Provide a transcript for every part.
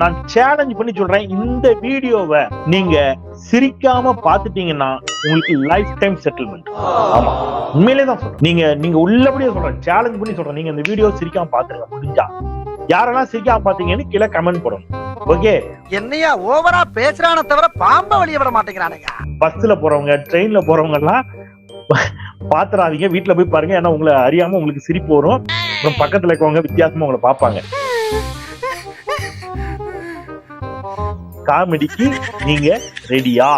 நான் சேலஞ்ச் பண்ணி சொல்றேன். இந்த வீடியோவை நீங்க சிரிக்காம பாத்துட்டீங்கன்னா உங்களுக்கு லைஃப் டைம் செட்டில்மெண்ட் ஆமா. உண்மையிலே தான் சொல்றேன். நீங்க நீங்க உள்ளபடியே சொல்றேன். சேலஞ்ச் பண்ணி சொல்றேன். நீங்க இந்த வீடியோ சிரிக்காம பாத்துருங்க முடிஞ்சா. யாரெல்லாம் சிரிக்காம பாத்தீங்கன்னு கீழே கமெண்ட் பண்ணணும் ஓகே என்னையா ஓவரா பேசுறான தவிர பாம்ப வெளிய விட மாட்டேங்கிறானுங்க. பஸ்ல போறவங்க ட்ரெயின்ல போறவங்க எல்லாம் பாத்துறாதீங்க. வீட்டுல போய் பாருங்க. ஏன்னா உங்களை அறியாம உங்களுக்கு சிரிப்பு வரும். அப்புறம் பக்கத்துல இருக்கவங்க வித்தியாசமா உங்களை பார்ப்பாங்க. காமெடிக்கு நீங்க ரெடியா?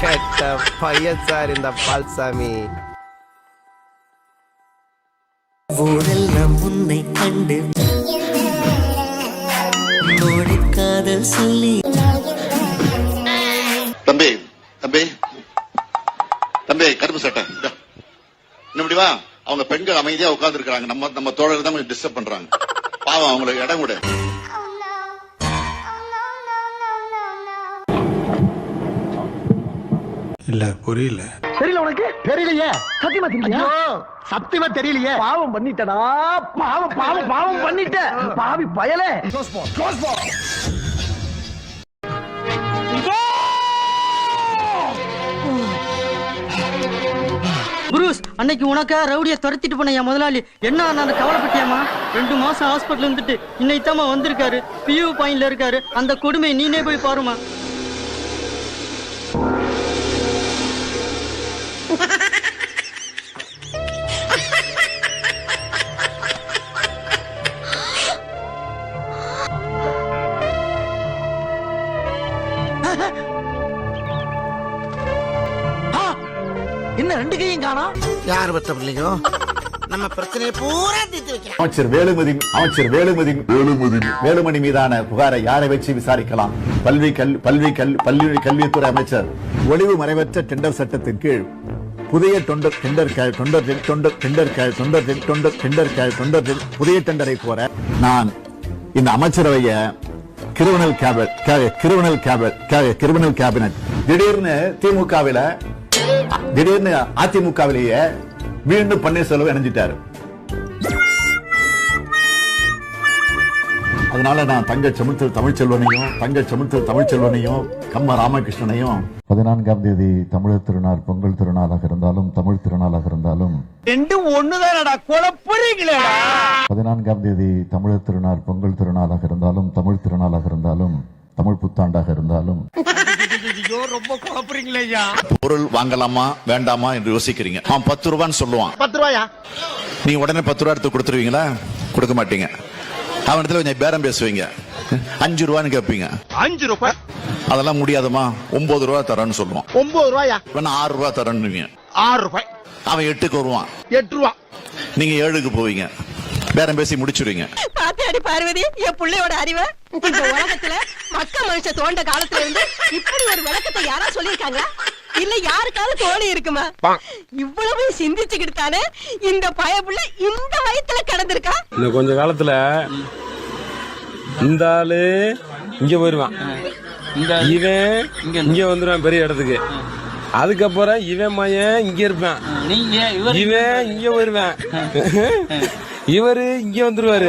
கெட்ட பையன் சார் இந்த பால்சாமி. ஊரெல்லாம் உன்னை கண்டு. காதல் சொல்லி. தம்பி தம்பி. தம்பி கருப்பு சட்டை இப்படி வா. அவங்க பெண்கள் அமைதியா உட்கார்ந்து இருக்காங்க நம்ம நம்ம தோழர்கள் தான் கொஞ்சம் டிஸ்டர்ப் பண்றாங்க. பாவம் அவங்களுக்கு இடம் கொடு. இல்ல. புரியல. தெரியல உனக்கு? தெரியலையே. சத்தியமா தெரியல சத்தியமா தெரியலையே. பாவம் பண்ணிட்டடா. பாவம் பாவம் பாவம் பண்ணிட்ட. பாவி பயலே. புரூஸ் அன்னைக்கு உனக்கா ரவுடிய துரத்திட்டு போன என் முதலாளி. என்ன அந்த கவலைப்பட்டியாமா ரெண்டு மாசம் ஹாஸ்பிட்டல் இருந்துட்டு இன்னைத்தாமா வந்திருக்காரு. பியூ பாயிண்ட்ல இருக்காரு. அந்த கொடுமை நீனே போய் பாருமா என்ன ரெண்டு கையும் காணா? யார் பத்த பிள்ளைங்க நம்ம பிரச்சனையை பூரா தீர்த்து வைக்கிறோம் அமைச்சர் வேலுமதி அமைச்சர் வேலுமதி வேலுமதி. வேலுமணி மீதான புகாரை யாரை வச்சு விசாரிக்கலாம்? பல்வி கல் பல்வி கல் பல்வி கல்வித்துறை அமைச்சர் ஒளிவு மறைவற்ற டெண்டர் சட்டத்தின் கீழ் புதிய டொண்டர் டெண்டர் க- டொண்டர் டெ- டொண்டர் டெண்டர் க- டொண்டர் டெ- டெண்டர் புதிய டெண்டரை போற நான் இந்த அமைச்சரவைய criminal cabinet criminal cabinet criminal cabinet. திடீர்னு திமுகவில திடீர்னு அதிமுகவிலேயே மீண்டும் பன்னீர்செல்வம் இணைஞ்சிட்டாரு. அதனால நான் தங்க செமுத்தல் தமிழ்ச்செல்வனையும் தங்க செமுத்தல் தமிழ்ச்செல்வனையும் கம்ம ராமகிருஷ்ணனையும். பதினான்காம் தேதி தமிழர் திருநாள் பொங்கல் திருநாளாக இருந்தாலும் தமிழ் திருநாளாக இருந்தாலும். ரெண்டு ஒண்ணுதானடா? குழப்பறீங்களேடா பதினான்காம் தேதி தமிழர் திருநாள் பொங்கல் திருநாளாக இருந்தாலும் தமிழ் திருநாளாக இருந்தாலும் தமிழ் புத்தாண்டாக இருந்தாலும். ரொம்ப குழப்பறீங்களேயா பொருள் வாங்கலாமா வேண்டாமா என்று யோசிக்கிறீங்க. அவன் பத்து ரூபான்னு சொல்லுவான். பத்து ரூபாயா? நீங்க உடனே பத்து ரூபா எடுத்து கொடுத்துருவீங்களா? கொடுக்க மாட்டீங்க. அவன் இடத்துல கொஞ்சம் பேரம் பேசுவீங்க. அஞ்சு ரூபான்னு கேட்பீங்க அஞ்சு ரூபாய் அதெல்லாம் முடியாதுமா? ஒன்பது ரூபா தரேன்னு சொல்லுவான். ஒன்பது ரூபாயா? வேணா ஆறு ரூபா தரேன்னு ஆறு ரூபாய். அவன் எட்டுக்கு வருவான். எட்டு ரூபா. நீங்க ஏழுக்கு போவீங்க. பேரம் பேசி முடிச்சிருவீங்க. பாத்தியாடி பார்வதி? என் பிள்ளையோட அறிவை? இந்த உலகத்துல மக்க மனுஷ தோண்ட காலத்துல இருந்து இப்படி ஒரு விளக்கத்தை யாரா சொல்லிருக்காங்களா இல்ல யாருக்காவது தோணி இருக்குமா? இவ்வளவு சிந்திச்சுக்கிட்டு தானே இந்த பயப்புள்ள இந்த வயத்துல கிடந்திருக்கா? இன்னும் கொஞ்ச காலத்துல இந்த ஆளு இங்க போயிருவான். இவன் இங்க வந்துருவான் பெரிய இடத்துக்கு. அதுக்கப்புறம் இவன் மயன் இங்க இருப்பான். இவன் இங்க போயிருவான். இவரு இங்க வந்துருவாரு.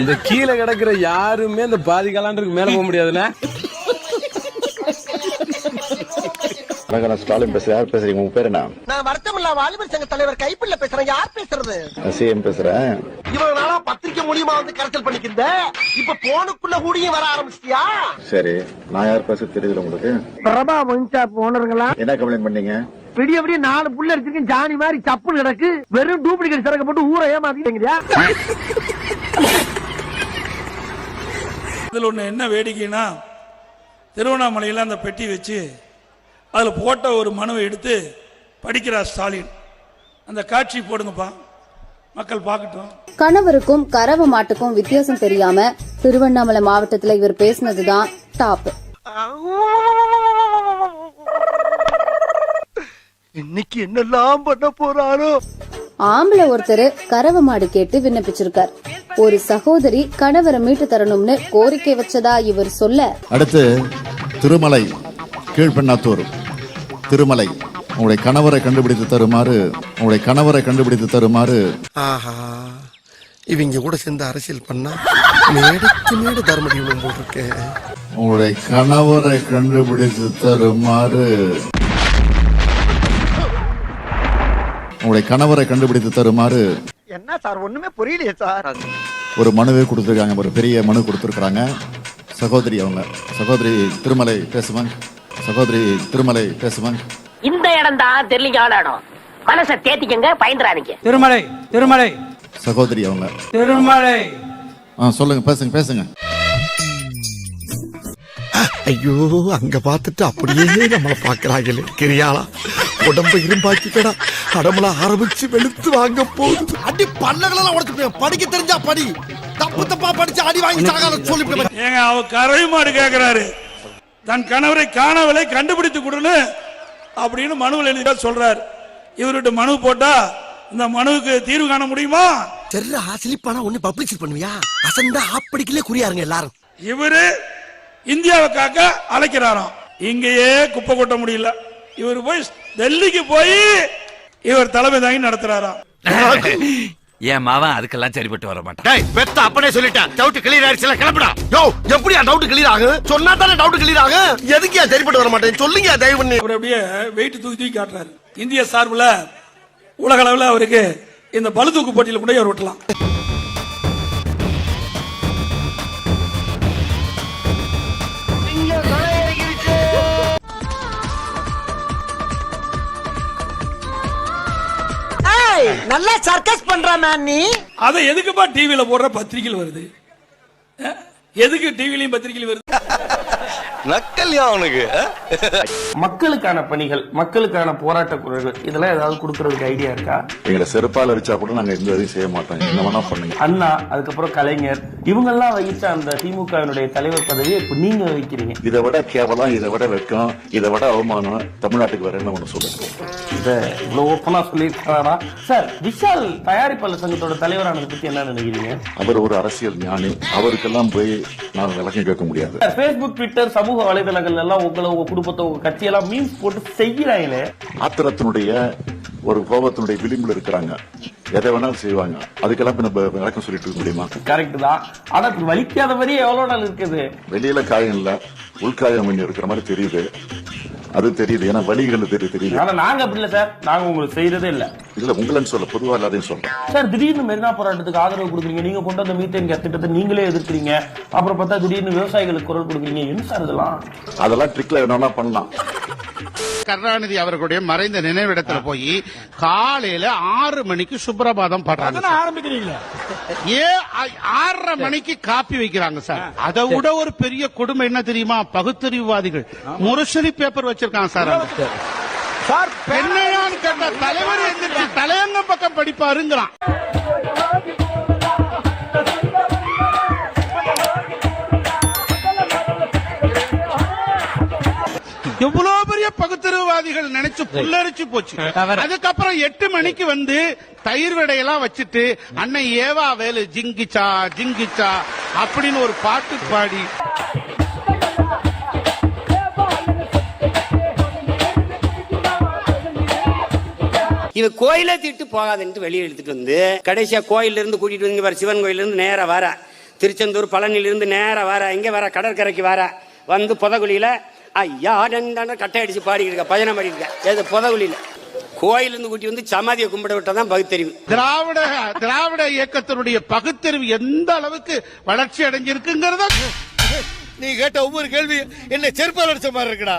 இந்த கீழே கிடக்குற யாருமே இந்த பாதி காலாண்டுக்கு மேல போக முடியாதுல்ல? வணக்கம் நான் ஸ்டாலின் பேசுறேன். யார் பேசுறீங்க? உங்க பேர் என்ன? நான் வருத்தமில்லா வாலிபர் சங்க தலைவர் கைப்பிள்ள பேசுறேன். யார் பேசுறது? சிஎம் பேசுறேன். இவ்வளவு நாளா பத்திரிக்கை மூலியமா வந்து கரைச்சல் பண்ணிக்கிந்த இப்ப போனுக்குள்ள கூடியும் வர ஆரம்பிச்சிட்டியா? சரி. நான் யார் பேச தெரியுது உங்களுக்கு. பிரபா மஞ்சா போனருங்களா என்ன கம்ப்ளைண்ட் பண்ணீங்க? விடிய விடிய நாலு புள்ள அடிச்சிருக்கேன். ஜானி மாதிரி சப்புன்னு கிடக்கு. வெறும் டூப்ளிகேட் சரக்கு போட்டு ஊரை ஏமாத்திட்டீங்கயா இதில் ஒன்று என்ன வேடிக்கைன்னா திருவண்ணாமலையில் அந்த பெட்டி வச்சு அதில் போட்ட ஒரு மனுவை எடுத்து படிக்கிறார் ஸ்டாலின். அந்த காட்சி போடுங்கப்பா. மக்கள் பார்க்கட்டும். கணவருக்கும் கறவை மாட்டுக்கும் வித்தியாசம் தெரியாம திருவண்ணாமலை மாவட்டத்துல இவர் பேசினதுதான் டாப். இன்னைக்கு என்னெல்லாம் பண்ண போறாரோ? ஆம்பளை ஒருத்தர் கறவை மாடு கேட்டு விண்ணப்பிச்சிருக்கார். ஒரு சகோதரி கணவரை மீட்டு தரணும்னு கோரிக்கை வச்சதா இவர் சொல்ல. அடுத்து திருமலை கீழ்பெண்ணாத்தூர். திருமலை. உங்களுடைய கணவரை கண்டுபிடித்து தருமாறு உங்களுடைய கணவரை கண்டுபிடித்து தருமாறு. ஆஹா இவங்க கூட சேர்ந்து அரசியல் பண்ணா மேடைக்கு மேடு தர்மடி இருக்கேன் உங்களுடைய கணவரை கண்டுபிடித்து தருமாறு. உங்களுடைய கணவரை கண்டுபிடித்து தருமாறு. என்ன சார் ஒண்ணுமே புரியலையே சார். ஒரு மனுவே கொடுத்துருக்காங்க ஒரு பெரிய மனு கொடுத்துருக்குறாங்க. சகோதரி அவங்க சகோதரி திருமலை பேசுவாங்க சகோதரி திருமலை பேசுவாங்க இந்த இடம் தான் தெரியலீங்க இடம் மனசை தேத்திக்கங்க பயந்துறாதீங்க. திருமலை திருமலை. சகோதரி அவங்க. திருமலை. ஆ சொல்லுங்க பேசுங்க பேசுங்க. ஐயோ அங்க பார்த்துட்டு அப்படியே நம்மள பாக்குறாங்களே கிரியாளா. உடம்ப இரும்பாக்கிக்கடா. அடமல ஆரம்பிச்சு வெளுத்து வாங்க போகுது அடி பல்லகளெல்லாம் உடச்சு படிக்க தெரிஞ்சா படி. தப்பு தப்பா படிச்சு அடி வாங்கி சாகாத சொல்லி ஏங்க அவ கரை மாடு கேக்குறாரு. தன் கணவரை காணவில்லை கண்டுபிடித்து கொடுன்னு அப்படின்னு மனுவில் எழுதியா சொல்றாரு. இவர்கிட்ட மனு போட்டா இந்த மனுவுக்கு தீர்வு காண முடியுமா? செர்ரா சிலிப்பானா ஒண்ணு பப்ளிசிட் பண்ணுவியா? அசந்தா ஆப்படிக்கலே குறியாருங்க எல்லாரும். இவரு இந்தியாவை காக்க அழைக்கிறாராம். இங்கேயே குப்பை கொட்ட முடியல. இவர் போய் டெல்லிக்கு போய் இவர் தலைமை தாங்கி நடத்துறாராம். என் மாவன் அதுக்கெல்லாம் சரிப்பட்டு வர மாட்டான். டேய் பெத்த அப்பனே சொல்லிட்டேன். டவுட் கிளியர் ஆயிடுச்சுல கிளம்புடா. யோ எப்படியா டவுட் கிளியர் ஆகும் சொன்னா தானே டவுட் கிளியர் ஆகும் எதுக்கியா சரிப்பட்டு வர மாட்டேன்? சொல்லுங்க தயவு பண்ணி. அவர் அப்படியே வெயிட் தூக்கி தூக்கி காட்டுறாரு. இந்திய சார்புல உலக அளவில் அவருக்கு இந்த பளு தூக்கு போட்டியில கூட அவர் விட்டலாம் நல்லா சர்க்கஸ் பண்ற மேன் நீ. அதை எதுக்குப்பா டிவியில போடுற பத்திரிகையில் வருது? எதுக்கு டிவிலையும் பத்திரிகையில் வருது? நக்கல்யா அவனுக்கு மக்களுக்கான பணிகள் மக்களுக்கான போராட்ட குரல்கள் இதெல்லாம் ஏதாவது கொடுக்கறதுக்கு ஐடியா இருக்கா? எங்களை செருப்பால் அடிச்சா கூட நாங்க எந்த இதையும் செய்ய மாட்டோம். என்ன வேணா பண்ணுங்க. அண்ணா அதுக்கப்புறம் கலைஞர் இவங்கெல்லாம் வகித்த அந்த திமுகவினுடைய தலைவர் பதவியை இப்ப நீங்க வகிக்கிறீங்க. இதை விட கேவலம் இதை விட வெக்கம் இதை விட அவமானம் தமிழ்நாட்டுக்கு வேற என்ன ஒண்ணு சொல்லுங்க. இத இவ்வளவு ஓப்பனா சொல்லியிருக்காரா சார் விஷால் தயாரிப்பாளர் சங்கத்தோட தலைவரானதை பத்தி என்ன நினைக்கிறீங்க? அவர் ஒரு அரசியல் ஞானி. அவருக்கெல்லாம் போய் நான் விளக்கம் கேட்க முடியாது. Facebook ட்விட்டர் சமூக வலைதளங்கள் எல்லாம் உங்களை உங்க குடும்பத்தை உங்க கட்சியெல்லாம் மீன்ஸ் போட்டு செய்யறாங்களே ஆத்திரத்தினுடைய ஒரு கோபத்தினுடைய விளிம்புல இருக்கிறாங்க. எதை வேணாலும் செய்வாங்க. அதுக்கெல்லாம் நம்ம விளக்கம் சொல்லிட்டு இருக்க முடியுமா? கரெக்ட் தான். ஆனா வலிக்காத மாதிரி எவ்வளவு நாள் இருக்குது? வெளியில காயம் இல்ல உள்காயம் இருக்கிற மாதிரி தெரியுது. அது தெரியுது ஏன்னா வலிகள் தெரிய தெரியுது. ஆனா நாங்க அப்படி இல்ல சார். நாங்க உங்களுக்கு செய்யறதே இல்ல. இல்ல உங்களன்னு சொல்ல பொதுவா எல்லாரையும் சொல்றேன். சார் திடீர்னு மெரினா போராட்டத்துக்கு ஆதரவு கொடுக்குறீங்க. நீங்க கொண்டு வந்த மீத்தேன் கேஸ் திட்டத்தை நீங்களே எதிர்க்கிறீங்க. அப்புறம் பார்த்தா திடீர்னு விவசாயிகளுக்கு குரல் கொடுக்குறீங்க. என்ன சார் இதெல்லாம்? அதெல்லாம் ட்ரிக்ல வேணா பண்ணலாம். கருணாநிதி அவர்களுடைய மறைந்த நினைவிடத்துல போய் காலையில ஆறு மணிக்கு சுப்பிரபாதம் பாடுறாங்க ஆரம்பிக்கிறீங்களா? ஏன் ஆறரை மணிக்கு காப்பி வைக்கிறாங்க சார். அதை விட ஒரு பெரிய கொடுமை என்ன தெரியுமா? பகுத்தறிவுவாதிகள். முரசொலி பேப்பர் வச்சிருக்காங்க சார் கேட்டா தலைவர் எந்திரிச்சு தலையங்க பக்கம் படிப்பாருங்கிறான். பெரிய பகுத்தறிவுவாதிகள் நினைச்சு புல்லரிச்சு போச்சு. அதுக்கப்புறம் எட்டு மணிக்கு வந்து தயிர் வடையெல்லாம் வச்சுட்டு அன்னை ஏவா வேலு ஜிங்கிச்சா ஜிங்கிச்சா அப்படின்னு ஒரு பாட்டு பாடி. இவ கோயிலே திட்டு போகாதுன்ட்டு வெளியே எடுத்துட்டு வந்து கடைசியா கோயில்ல இருந்து கூட்டிட்டு வந்து வர சிவன் கோயில்ல இருந்து நேரா வர. திருச்செந்தூர் பழனில இருந்து நேரா வர. இங்க வர கடற்கரைக்கு வர. வந்து புதகுழியில ஐயா டண்டன கட்டை அடிச்சு பாடிக்கிட்டு இருக்க பஜனை பாடிட்டு இருக்க. ஏது புதகுழியில. கோயில இருந்து கூட்டி வந்து சமாதியை கும்பிட விட்டதான் பகுத்தறிவு. திராவிட திராவிட இயக்கத்தினுடைய பகுத்தறிவு எந்த அளவுக்கு வளர்ச்சி அடைஞ்சிருக்குங்கிறத நீ கேட்ட ஒவ்வொரு கேள்வி என்ன செருப்பால் அடிச்ச மாதிரி இருக்குடா.